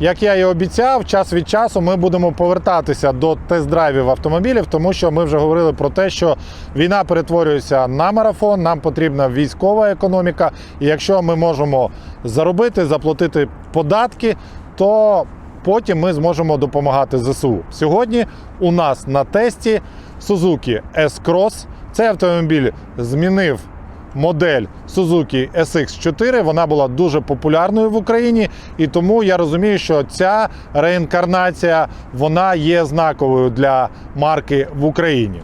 Як я і обіцяв, час від часу ми будемо повертатися до тест-драйвів автомобілів, тому що ми вже говорили про те, що війна перетворюється на марафон, нам потрібна військова економіка. І якщо ми можемо заробити, заплатити податки, то потім ми зможемо допомагати ЗСУ. Сьогодні у нас на тесті Suzuki S-Cross. Цей автомобіль змінив модель Suzuki SX4. Вона була дуже популярною в Україні, і тому я розумію, що ця реінкарнація вона є знаковою для марки в Україні.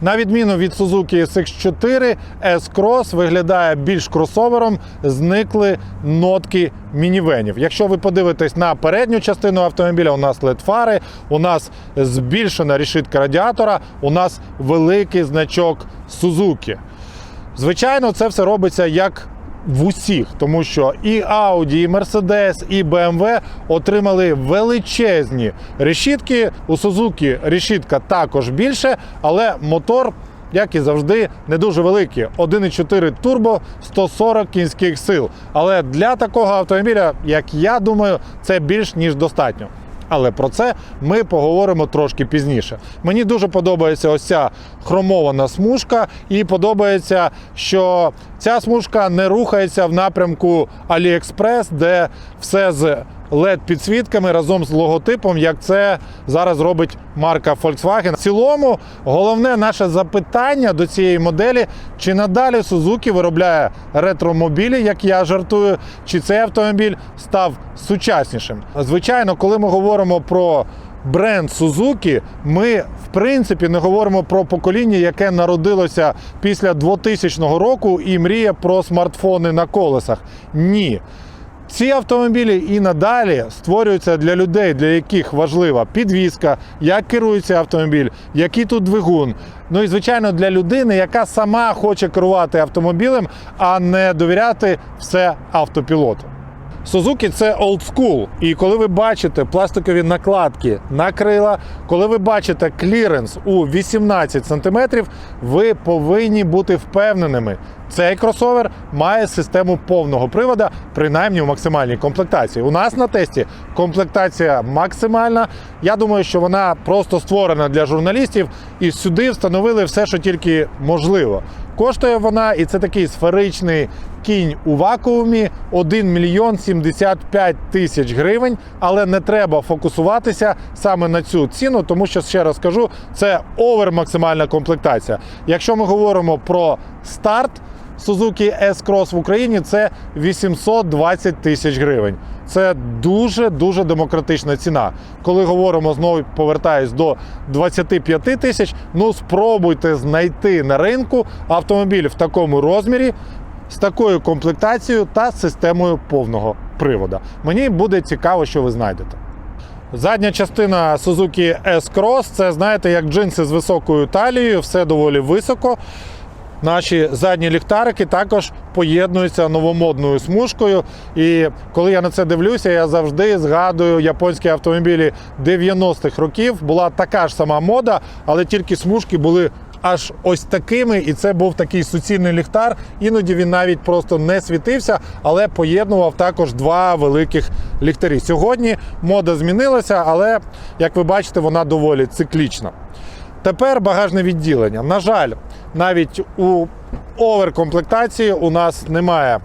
На відміну від Suzuki SX4, S-Cross виглядає більш кросовером, зникли нотки мінівенів. Якщо ви подивитесь на передню частину автомобіля, у нас led фари, у нас збільшена решітка радіатора, у нас великий значок Suzuki. Звичайно, це все робиться як в усіх, тому що і Audi, і Mercedes, і BMW отримали величезні решітки. У Suzuki решітка також більше, але мотор. Як і завжди, не дуже великі. 1,4 турбо, 140 кінських сил. Але для такого автомобіля, як я думаю, це більш ніж достатньо. Але про це ми поговоримо трошки пізніше. Мені дуже подобається ось ця хромована смужка, і подобається, що ця смужка не рухається в напрямку AliExpress, де все з led підсвітками разом з логотипом, як це зараз робить марка Volkswagen. В цілому, головне наше запитання до цієї моделі: чи надалі Suzuki виробляє ретромобілі, як я жартую, чи цей автомобіль став сучаснішим. Звичайно, коли ми говоримо про бренд Suzuki, ми в принципі не говоримо про покоління, яке народилося після 2000 року і мріє про смартфони на колесах. Ні. Ці автомобілі і надалі створюються для людей, для яких важлива підвізка, як керується автомобіль, який тут двигун. Ну і звичайно для людини, яка сама хоче керувати автомобілем, а не довіряти все автопілоту. Suzuki це school. І коли ви бачите пластикові накладки на крила, коли ви бачите кліренс у 18 см, ви повинні бути впевненими. Цей кросовер має систему повного привода, принаймні у максимальній комплектації. У нас на тесті комплектація максимальна. Я думаю, що вона просто створена для журналістів, і сюди встановили все, що тільки можливо. Коштує вона, і це такий сферичний кінь у вакуумі 1 мільйон 75 тисяч гривень. Але не треба фокусуватися саме на цю ціну, тому що ще раз кажу, це овер максимальна комплектація. Якщо ми говоримо про старт. Suzuki S-Cross в Україні це 820 тисяч гривень. Це дуже дуже демократична ціна. Коли говоримо знову повертаюсь до 25 тисяч, ну спробуйте знайти на ринку автомобіль в такому розмірі з такою комплектацією та системою повного привода. Мені буде цікаво, що ви знайдете. Задня частина Suzuki S-Cross це знаєте, як джинси з високою талією, все доволі високо. Наші задні ліхтарики також поєднуються новомодною смужкою. І коли я на це дивлюся, я завжди згадую японські автомобілі 90-х років. Була така ж сама мода, але тільки смужки були аж ось такими. І це був такий суцільний ліхтар. Іноді він навіть просто не світився, але поєднував також два великих ліхтарі. Сьогодні мода змінилася, але як ви бачите, вона доволі циклічна. Тепер багажне відділення. На жаль, навіть у оверкомплектації у нас немає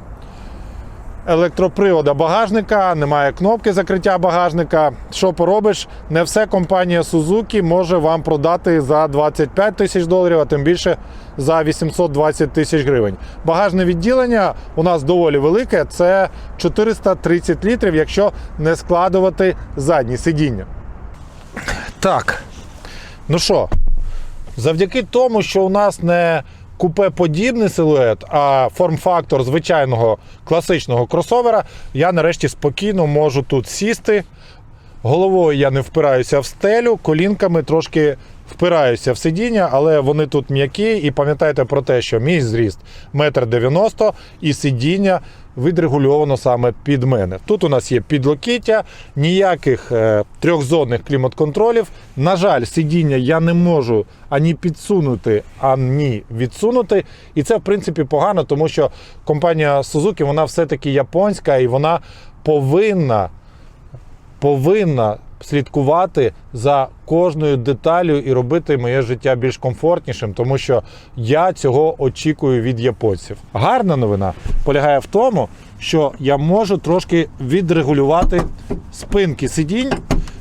електропривода багажника, немає кнопки закриття багажника. Що поробиш? Не все компанія Suzuki може вам продати за 25 тисяч доларів, а тим більше за 820 тисяч гривень. Багажне відділення у нас доволі велике. Це 430 літрів, якщо не складувати задні сидіння. Так. Ну що, завдяки тому, що у нас не купе-подібний силует, а форм-фактор звичайного класичного кросовера, я нарешті спокійно можу тут сісти. Головою я не впираюся в стелю, колінками трошки впираюся в сидіння, але вони тут м'які. І пам'ятайте про те, що мій зріст 1,90 м і сидіння відрегульовано саме під мене. Тут у нас є підлокіття, ніяких е, трьохзонних клімат-контролів. На жаль, сидіння я не можу ані підсунути, ані відсунути. І це, в принципі, погано, тому що компанія Suzuki вона все-таки японська і вона повинна повинна слідкувати за кожною деталю і робити моє життя більш комфортнішим, тому що я цього очікую від японців. Гарна новина полягає в тому, що я можу трошки відрегулювати спинки сидінь.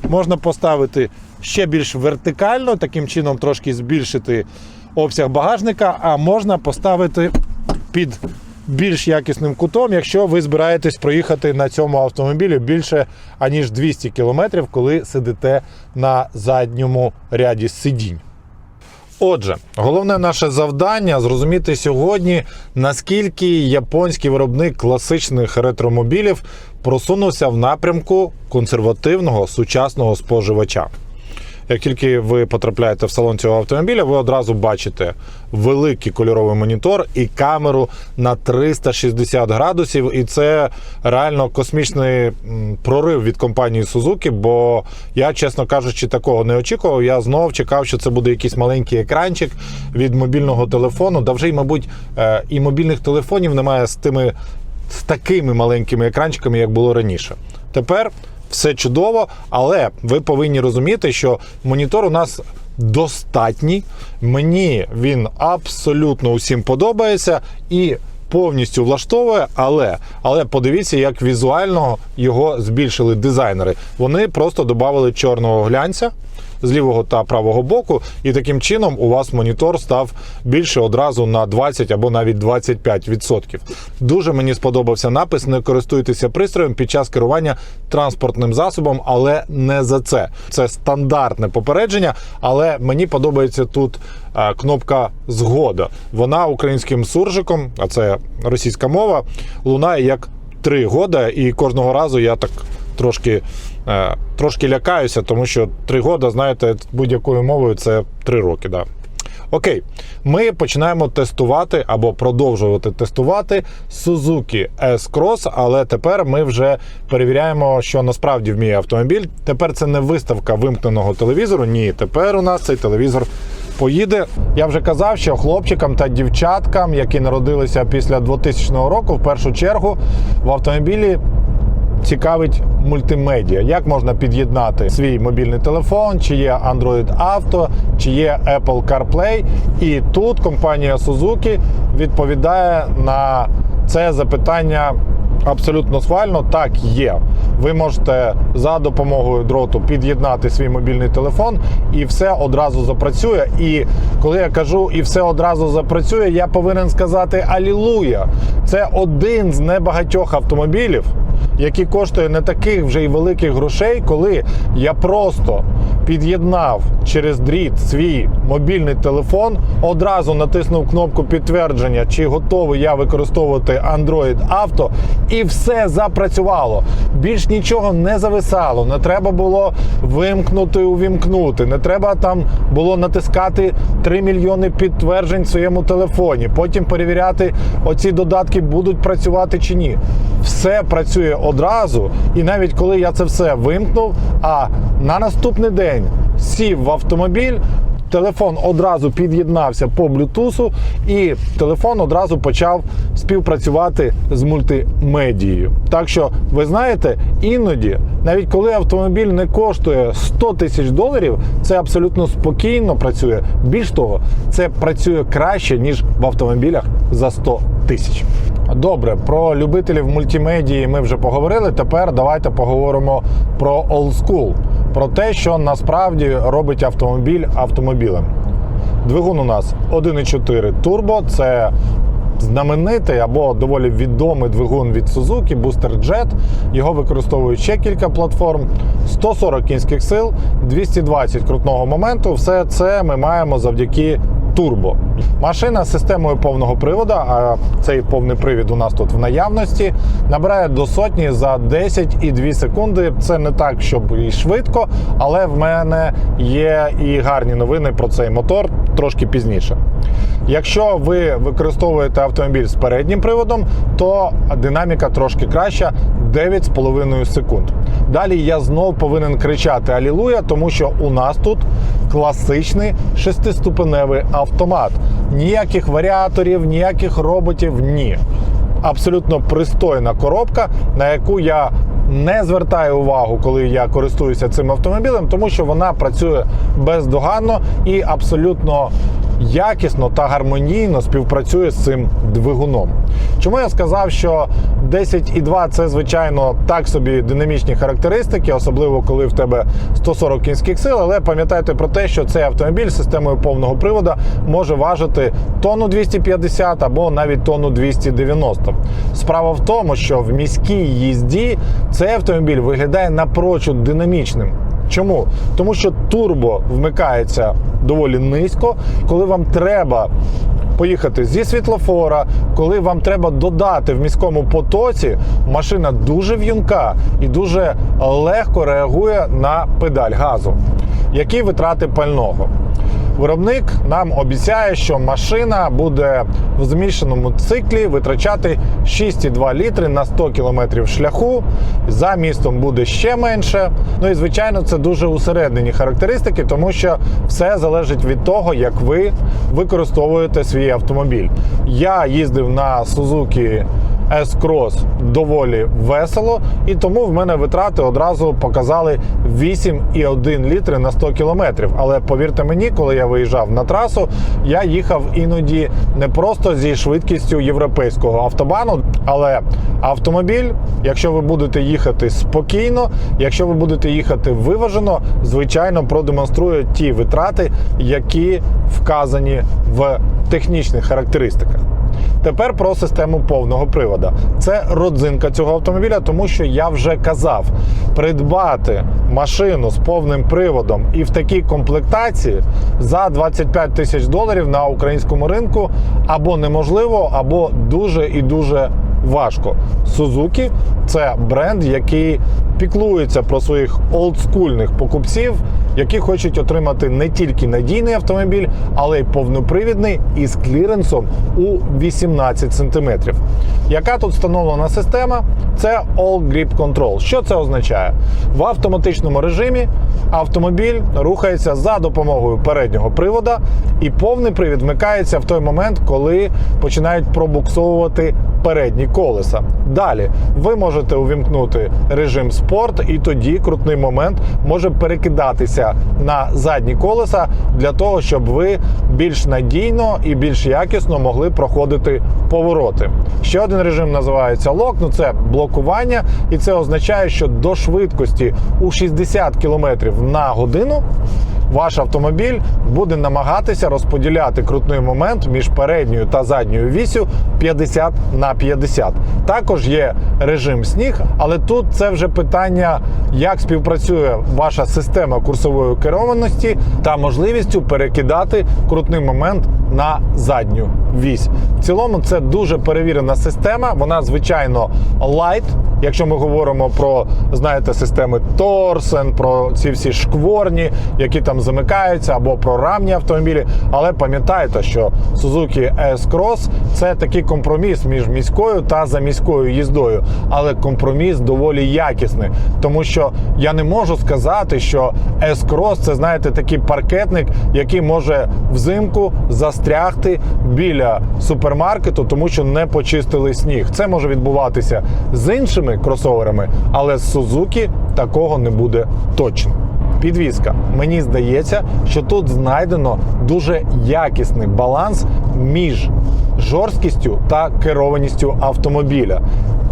Можна поставити ще більш вертикально, таким чином трошки збільшити обсяг багажника, а можна поставити під більш якісним кутом, якщо ви збираєтесь проїхати на цьому автомобілі більше аніж 200 км, коли сидите на задньому ряді сидінь. Отже, головне наше завдання зрозуміти сьогодні, наскільки японський виробник класичних ретромобілів просунувся в напрямку консервативного сучасного споживача. Як тільки ви потрапляєте в салон цього автомобіля, ви одразу бачите великий кольоровий монітор і камеру на 360 градусів. І це реально космічний прорив від компанії Suzuki, бо я, чесно кажучи, такого не очікував. Я знов чекав, що це буде якийсь маленький екранчик від мобільного телефону. Да вже й, мабуть, е, і мобільних телефонів немає з тими з такими маленькими екранчиками, як було раніше. Тепер все чудово, але ви повинні розуміти, що монітор у нас достатній. Мені він абсолютно усім подобається і повністю влаштовує. Але, але подивіться, як візуально його збільшили дизайнери. Вони просто додали чорного глянця. З лівого та правого боку, і таким чином у вас монітор став більше одразу на 20 або навіть 25%. Дуже мені сподобався напис: не користуйтеся пристроєм під час керування транспортним засобом, але не за це. Це стандартне попередження, але мені подобається тут е, кнопка згода. Вона українським суржиком, а це російська мова, лунає як три года, і кожного разу я так трошки, трошки лякаюся, тому що три года, знаєте, будь-якою мовою це три роки. Да. Окей, ми починаємо тестувати або продовжувати тестувати Suzuki S-Cross, але тепер ми вже перевіряємо, що насправді вміє автомобіль. Тепер це не виставка вимкненого телевізору. Ні, тепер у нас цей телевізор поїде. Я вже казав, що хлопчикам та дівчаткам, які народилися після 2000 року, в першу чергу в автомобілі цікавить мультимедіа. Як можна під'єднати свій мобільний телефон, чи є Android Auto, чи є Apple CarPlay. І тут компанія Suzuki відповідає на це запитання. Абсолютно схвально, так є. Ви можете за допомогою дроту під'єднати свій мобільний телефон, і все одразу запрацює. І коли я кажу і все одразу запрацює, я повинен сказати Алілуя! Це один з небагатьох автомобілів, який коштує не таких вже й великих грошей, коли я просто під'єднав через дріт свій мобільний телефон, одразу натиснув кнопку підтвердження, чи готовий я використовувати Android Auto, і все запрацювало. Більш нічого не зависало, не треба було вимкнути, увімкнути, не треба там було натискати 3 мільйони підтверджень в своєму телефоні, потім перевіряти, оці додатки будуть працювати чи ні. Все працює одразу, і навіть коли я це все вимкнув, а на наступний день сів в автомобіль. Телефон одразу під'єднався по блютусу, і телефон одразу почав співпрацювати з мультимедією. Так що, ви знаєте, іноді, навіть коли автомобіль не коштує 100 тисяч доларів, це абсолютно спокійно працює. Більш того, це працює краще ніж в автомобілях за 100 тисяч. Добре, про любителів мультимедії ми вже поговорили. Тепер давайте поговоримо про School, про те, що насправді робить автомобіль автомобілем. Двигун у нас 1,4 турбо, це знаменитий або доволі відомий двигун від Suzuki Booster Jet. Його використовують ще кілька платформ. 140 кінських сил, 220 крутного моменту. Все це ми маємо завдяки турбо. Машина з системою повного приводу, а цей повний привід у нас тут в наявності, набирає до сотні за 10,2 секунди. Це не так, щоб і швидко, але в мене є і гарні новини про цей мотор трошки пізніше. Якщо ви використовуєте автомобіль з переднім приводом, то динаміка трошки краща 9,5 секунд. Далі я знов повинен кричати Алілуя, тому що у нас тут класичний шестиступеневий автомат. Ніяких варіаторів, ніяких роботів ні. Абсолютно пристойна коробка, на яку я не звертаю увагу, коли я користуюся цим автомобілем, тому що вона працює бездоганно і абсолютно якісно та гармонійно співпрацює з цим двигуном. Чому я сказав, що 10,2 це звичайно так собі динамічні характеристики, особливо коли в тебе 140 кінських сил, але пам'ятайте про те, що цей автомобіль з системою повного приводу може важити тонну 250 або навіть тонну 290. Справа в тому, що в міській їзді цей автомобіль виглядає напрочуд динамічним. Чому? Тому що турбо вмикається доволі низько, коли вам треба поїхати зі світлофора, коли вам треба додати в міському потоці, машина дуже в'юнка і дуже легко реагує на педаль газу. Які витрати пального? Виробник нам обіцяє, що машина буде в змішаному циклі витрачати 6,2 літри на 100 км шляху. За містом буде ще менше. Ну і звичайно, це дуже усереднені характеристики, тому що все залежить від того, як ви використовуєте свій автомобіль. Я їздив на Suzuki S-Cross доволі весело, і тому в мене витрати одразу показали 8,1 літри на 100 кілометрів. Але повірте мені, коли я виїжджав на трасу, я їхав іноді не просто зі швидкістю європейського автобану, але автомобіль, якщо ви будете їхати спокійно, якщо ви будете їхати виважено, звичайно продемонструє ті витрати, які вказані в технічних характеристиках. Тепер про систему повного привода. Це родзинка цього автомобіля, тому що я вже казав, придбати машину з повним приводом і в такій комплектації за 25 тисяч доларів на українському ринку або неможливо, або дуже і дуже важко. Suzuki – це бренд, який піклується про своїх олдскульних покупців, які хочуть отримати не тільки надійний автомобіль, але й повнопривідний із кліренсом у 18 см. Яка тут встановлена система? Це All Grip Control. Що це означає? В автоматичному режимі автомобіль рухається за допомогою переднього привода, і повний привід вмикається в той момент, коли починають пробуксовувати передні колеса. Далі ви можете увімкнути режим спорт, і тоді крутний момент може перекидатися на задні колеса для того, щоб ви більш надійно і більш якісно могли проходити повороти. Ще один режим називається лок. Ну це блокування, і це означає, що до швидкості у 60 км на годину ваш автомобіль буде намагатися розподіляти крутний момент між передньою та задньою вісю 50 на 50. Також є режим сніг, але тут це вже питання, як співпрацює ваша система курсової керованості та можливістю перекидати крутний момент на задню вісь. В цілому це дуже перевірена система. Вона звичайно лайт. Якщо ми говоримо про знаєте системи Торсен, про ці всі шкворні, які там замикаються, або про рамні автомобілі. Але пам'ятайте, що Suzuki S-Cross це такий компроміс між міською та заміською їздою, але компроміс доволі якісний, тому що я не можу сказати, що S-Cross це знаєте такий паркетник, який може взимку застрягти біля супермаркету, тому що не почистили сніг. Це може відбуватися з іншими кросоверами, але з Suzuki такого не буде точно. Підвізка. Мені здається, що тут знайдено дуже якісний баланс між жорсткістю та керованістю автомобіля.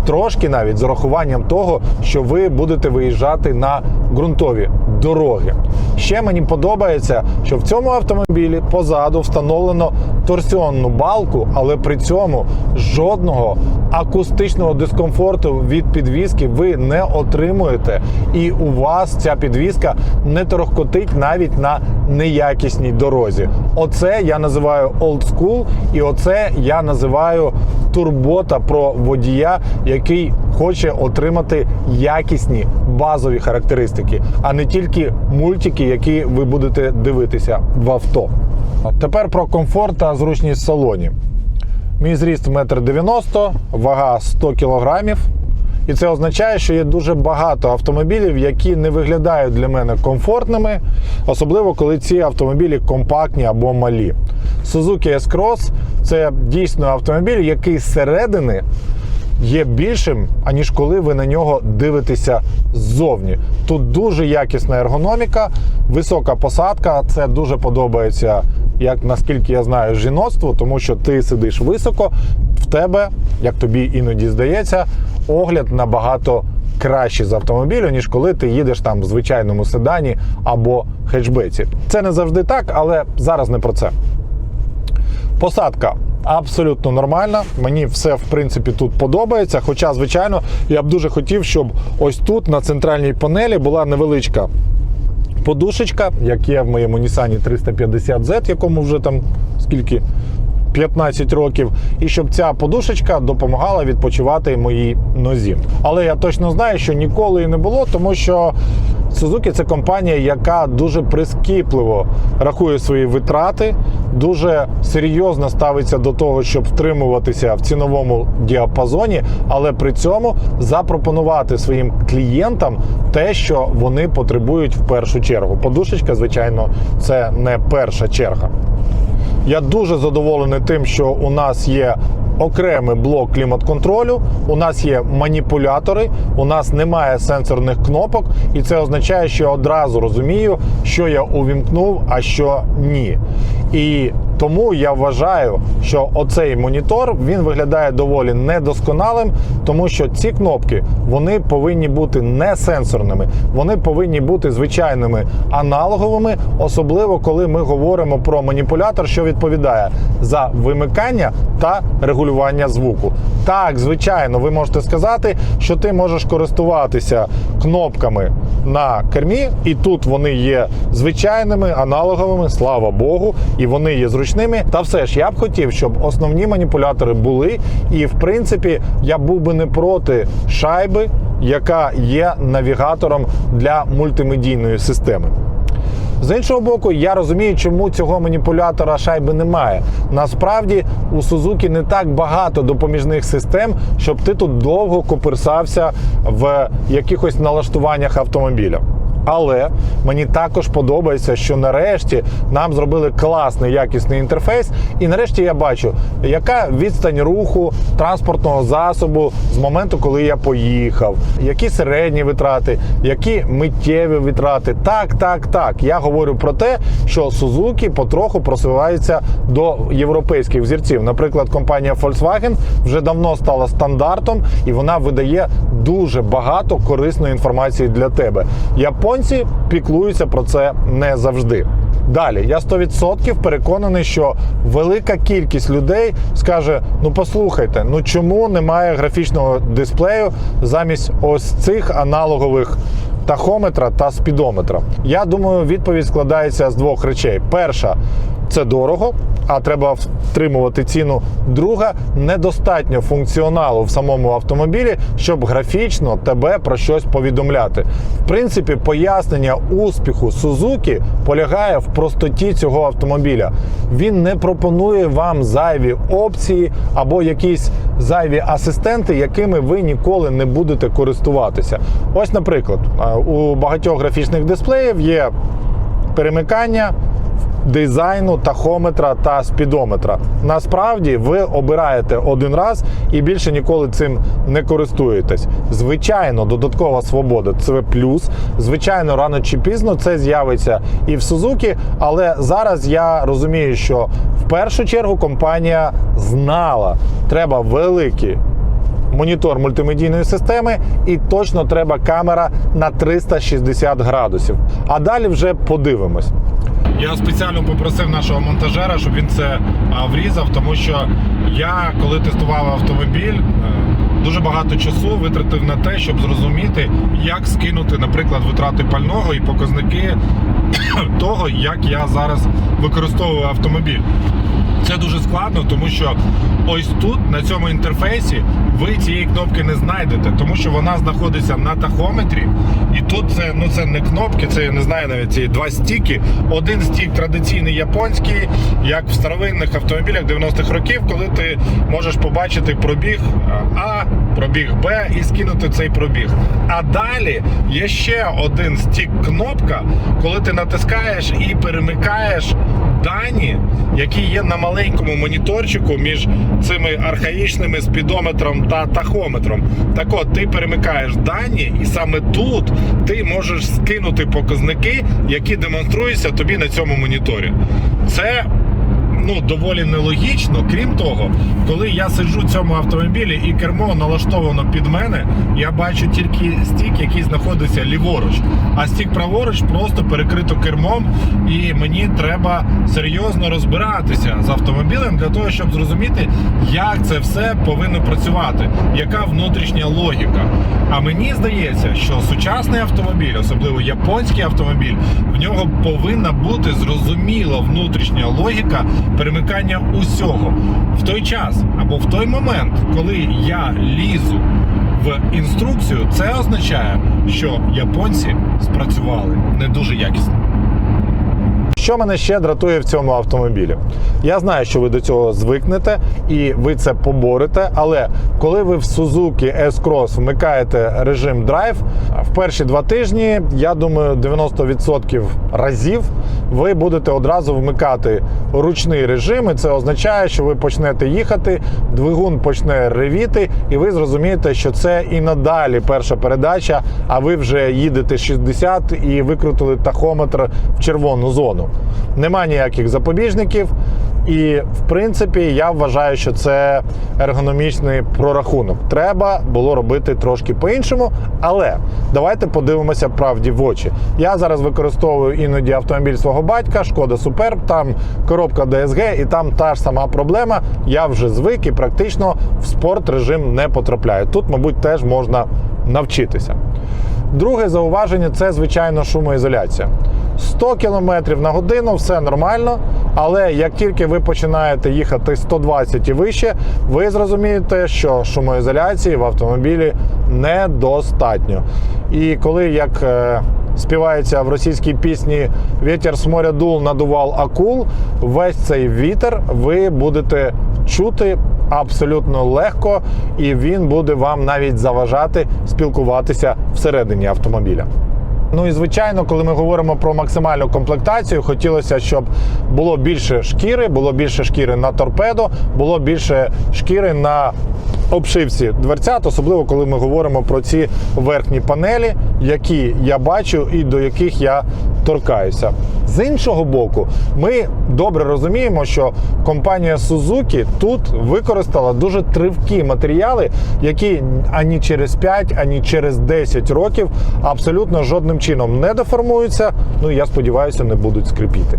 Трошки навіть з урахуванням того, що ви будете виїжджати на ґрунтові дороги. Ще мені подобається, що в цьому автомобілі позаду встановлено торсіонну балку, але при цьому жодного акустичного дискомфорту від підвіски ви не отримуєте, і у вас ця підвіска не торохкотить навіть на неякісній дорозі. Оце я називаю school, і оце я називаю турбота про водія, який хоче отримати якісні базові характеристики, а не тільки мультики, які ви будете дивитися в авто. Тепер про комфорт та зручність в салоні. Мій зріст 1,90 м, вага 100 кг. І це означає, що є дуже багато автомобілів, які не виглядають для мене комфортними, особливо коли ці автомобілі компактні або малі. Suzuki S-Cross це дійсно автомобіль, який зсередини є більшим, аніж коли ви на нього дивитеся ззовні. Тут дуже якісна ергономіка, висока посадка. Це дуже подобається, як наскільки я знаю, жіноцтву, тому що ти сидиш високо, в тебе, як тобі іноді здається, огляд набагато кращий з автомобілю, ніж коли ти їдеш там в звичайному седані або хетчбеці. Це не завжди так, але зараз не про це. Посадка абсолютно нормальна. Мені все в принципі тут подобається. Хоча, звичайно, я б дуже хотів, щоб ось тут на центральній панелі була невеличка подушечка, як є в моєму Nissan 350Z, якому вже там скільки. 15 років, і щоб ця подушечка допомагала відпочивати моїй нозі. Але я точно знаю, що ніколи і не було, тому що Suzuki це компанія, яка дуже прискіпливо рахує свої витрати, дуже серйозно ставиться до того, щоб втримуватися в ціновому діапазоні, але при цьому запропонувати своїм клієнтам те, що вони потребують в першу чергу. Подушечка, звичайно, це не перша черга. Я дуже задоволений тим, що у нас є окремий блок клімат-контролю, у нас є маніпулятори, у нас немає сенсорних кнопок, і це означає, що я одразу розумію, що я увімкнув, а що ні. І тому я вважаю, що оцей монітор він виглядає доволі недосконалим, тому що ці кнопки вони повинні бути не сенсорними, вони повинні бути звичайними аналоговими, особливо коли ми говоримо про маніпулятор, що відповідає за вимикання та регулювання звуку. Так, звичайно, ви можете сказати, що ти можеш користуватися кнопками на кермі, і тут вони є звичайними аналоговими, слава Богу, і вони є зручними. Та все ж я б хотів, щоб основні маніпулятори були, і в принципі я був би не проти шайби, яка є навігатором для мультимедійної системи. З іншого боку, я розумію, чому цього маніпулятора шайби немає. Насправді у Suzuki не так багато допоміжних систем, щоб ти тут довго коперсався в якихось налаштуваннях автомобіля. Але мені також подобається, що нарешті нам зробили класний якісний інтерфейс, і нарешті я бачу, яка відстань руху транспортного засобу з моменту, коли я поїхав, які середні витрати, які миттєві витрати. Так, так, так. Я говорю про те, що Suzuki потроху просувається до європейських взірців. Наприклад, компанія Volkswagen вже давно стала стандартом і вона видає дуже багато корисної інформації для тебе. Японці піклуються про це не завжди. Далі я 100% переконаний, що велика кількість людей скаже: ну послухайте, ну чому немає графічного дисплею замість ось цих аналогових тахометра та спідометра? Я думаю, відповідь складається з двох речей: перша це дорого, а треба втримувати ціну. Друга недостатньо функціоналу в самому автомобілі, щоб графічно тебе про щось повідомляти. В принципі, пояснення успіху Suzuki полягає в простоті цього автомобіля. Він не пропонує вам зайві опції або якісь зайві асистенти, якими ви ніколи не будете користуватися. Ось, наприклад, у багатьох графічних дисплеїв є перемикання дизайну тахометра та спідометра. Насправді ви обираєте один раз і більше ніколи цим не користуєтесь. Звичайно, додаткова свобода це плюс. Звичайно, рано чи пізно це з'явиться і в Suzuki, але зараз я розумію, що в першу чергу компанія знала, треба великі монітор мультимедійної системи, і точно треба камера на 360 градусів. А далі вже подивимось. Я спеціально попросив нашого монтажера, щоб він це врізав, тому що я, коли тестував автомобіль, е, дуже багато часу витратив на те, щоб зрозуміти, як скинути, наприклад, витрати пального і показники того, як я зараз використовую автомобіль. Це дуже складно, тому що ось тут, на цьому інтерфейсі, ви цієї кнопки не знайдете, тому що вона знаходиться на тахометрі. І тут це ну це не кнопки, це я не знаю навіть ці два стіки. Один стік традиційний японський, як в старовинних автомобілях 90-х років, коли ти можеш побачити пробіг А, пробіг Б і скинути цей пробіг. А далі є ще один стік кнопка, коли ти натискаєш і перемикаєш які є на маленькому моніторчику між цими архаїчними спідометром та тахометром. Так от ти перемикаєш дані, і саме тут ти можеш скинути показники, які демонструються тобі на цьому моніторі. Це ну доволі нелогічно. Крім того, коли я сиджу в цьому автомобілі і кермо налаштовано під мене, я бачу тільки стік, який знаходиться ліворуч, а стік праворуч просто перекрито кермом, і мені треба серйозно розбиратися з автомобілем для того, щоб зрозуміти, як це все повинно працювати, яка внутрішня логіка. А мені здається, що сучасний автомобіль, особливо японський автомобіль, в нього повинна бути зрозуміла внутрішня логіка перемикання усього в той час або в той момент, коли я лізу в інструкцію, це означає, що японці спрацювали не дуже якісно. Що мене ще дратує в цьому автомобілі? Я знаю, що ви до цього звикнете і ви це поборете. Але коли ви в Suzuki S-Cross вмикаєте режим драйв, в перші два тижні, я думаю, 90% разів ви будете одразу вмикати ручний режим. І це означає, що ви почнете їхати, двигун почне ревіти, і ви зрозумієте, що це і надалі перша передача, а ви вже їдете 60 і викрутили тахометр в червону зону. Нема ніяких запобіжників. І в принципі я вважаю, що це ергономічний прорахунок. Треба було робити трошки по-іншому. Але давайте подивимося правді в очі. Я зараз використовую іноді автомобіль свого батька, шкода Суперб, там коробка DSG, і там та ж сама проблема. Я вже звик і практично в спорт режим не потрапляю. Тут, мабуть, теж можна навчитися. Друге зауваження це звичайно шумоізоляція. 100 км на годину все нормально, але як тільки ви починаєте їхати 120 і вище, ви зрозумієте, що шумоізоляції в автомобілі недостатньо. І коли як е, співається в російській пісні Вітер з моря дул надував акул, весь цей вітер ви будете чути абсолютно легко, і він буде вам навіть заважати спілкуватися всередині автомобіля. Ну і звичайно, коли ми говоримо про максимальну комплектацію, хотілося, щоб було більше шкіри, було більше шкіри на торпедо, було більше шкіри на обшивці дверцят, особливо коли ми говоримо про ці верхні панелі, які я бачу і до яких я торкаюся. З іншого боку, ми добре розуміємо, що компанія Suzuki тут використала дуже тривкі матеріали, які ані через 5, ані через 10 років абсолютно жодним чином не деформуються. Ну я сподіваюся, не будуть скрипіти.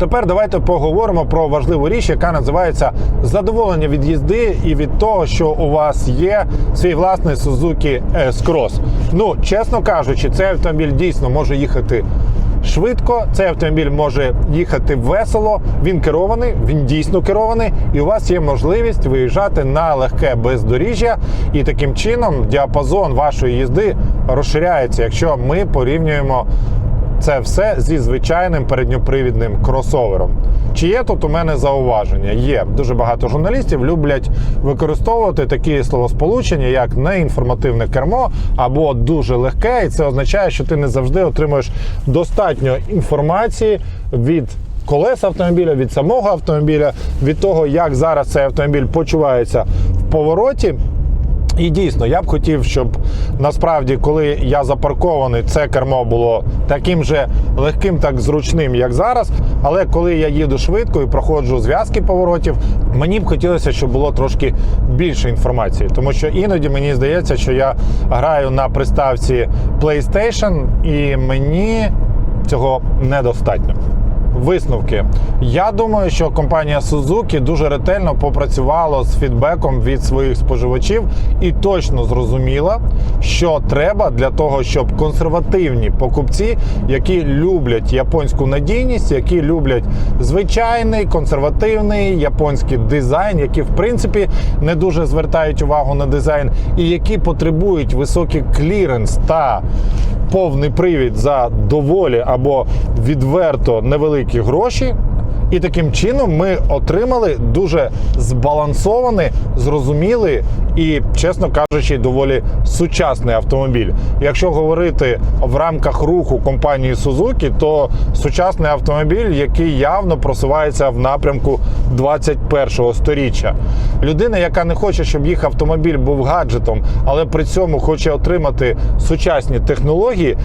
Тепер давайте поговоримо про важливу річ, яка називається задоволення від їзди і від того, що у вас є свій власний Suzuki S-Cross. Ну, чесно кажучи, цей автомобіль дійсно може їхати швидко. Цей автомобіль може їхати весело. Він керований, він дійсно керований, і у вас є можливість виїжджати на легке бездоріжжя, і таким чином діапазон вашої їзди розширяється, якщо ми порівнюємо це все зі звичайним передньопривідним кросовером. Чи є тут у мене зауваження? Є дуже багато журналістів люблять використовувати такі словосполучення, як неінформативне кермо або дуже легке, і це означає, що ти не завжди отримуєш достатньо інформації від колес автомобіля, від самого автомобіля, від того, як зараз цей автомобіль почувається в повороті. І дійсно, я б хотів, щоб насправді, коли я запаркований, це кермо було таким же легким, так зручним, як зараз. Але коли я їду швидко і проходжу зв'язки поворотів, мені б хотілося, щоб було трошки більше інформації. Тому що іноді мені здається, що я граю на приставці PlayStation, і мені цього недостатньо. Висновки. Я думаю, що компанія Suzuki дуже ретельно попрацювала з фідбеком від своїх споживачів і точно зрозуміла, що треба для того, щоб консервативні покупці, які люблять японську надійність, які люблять звичайний консервативний японський дизайн, які в принципі не дуже звертають увагу на дизайн, і які потребують високий кліренс та повний привід за доволі або відверто невеликі гроші. І таким чином ми отримали дуже збалансований, зрозумілий і, чесно кажучи, доволі сучасний автомобіль. Якщо говорити в рамках руху компанії Suzuki, то сучасний автомобіль, який явно просувається в напрямку 21-го сторіччя. Людина, яка не хоче, щоб їх автомобіль був гаджетом, але при цьому хоче отримати сучасні технології,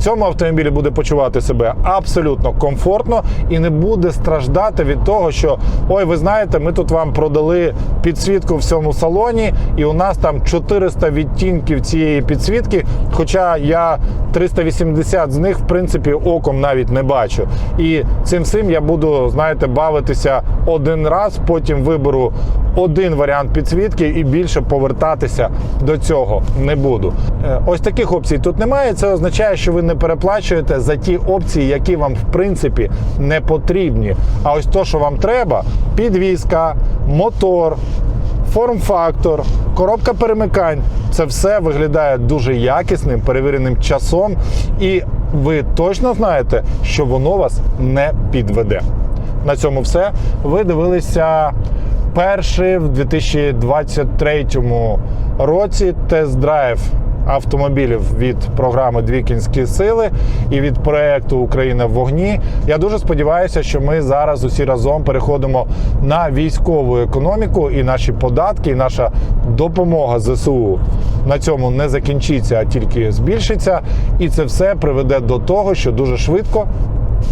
цьому автомобілі буде почувати себе абсолютно комфортно і не буде страждати від того, що ой, ви знаєте, ми тут вам продали підсвітку в цьому салоні, і у нас там 400 відтінків цієї підсвітки. Хоча я 380 з них, в принципі, оком навіть не бачу. І цим всім я буду, знаєте, бавитися один раз, потім виберу один варіант підсвітки і більше повертатися до цього не буду. Е, Ось таких опцій тут немає. Це означає, що ви не переплачуєте за ті опції, які вам в принципі не потрібні. А ось то, що вам треба: підвізка, мотор, форм-фактор, коробка перемикань це все виглядає дуже якісним, перевіреним часом, і ви точно знаєте, що воно вас не підведе. На цьому все. Ви дивилися перший в 2023 році тест-драйв автомобілів від програми Дві кінські сили і від проекту Україна в вогні. Я дуже сподіваюся, що ми зараз усі разом переходимо на військову економіку, і наші податки, і наша допомога ЗСУ на цьому не закінчиться, а тільки збільшиться. І це все приведе до того, що дуже швидко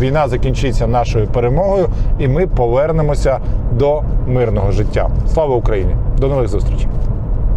війна закінчиться нашою перемогою, і ми повернемося до мирного життя. Слава Україні! До нових зустрічей!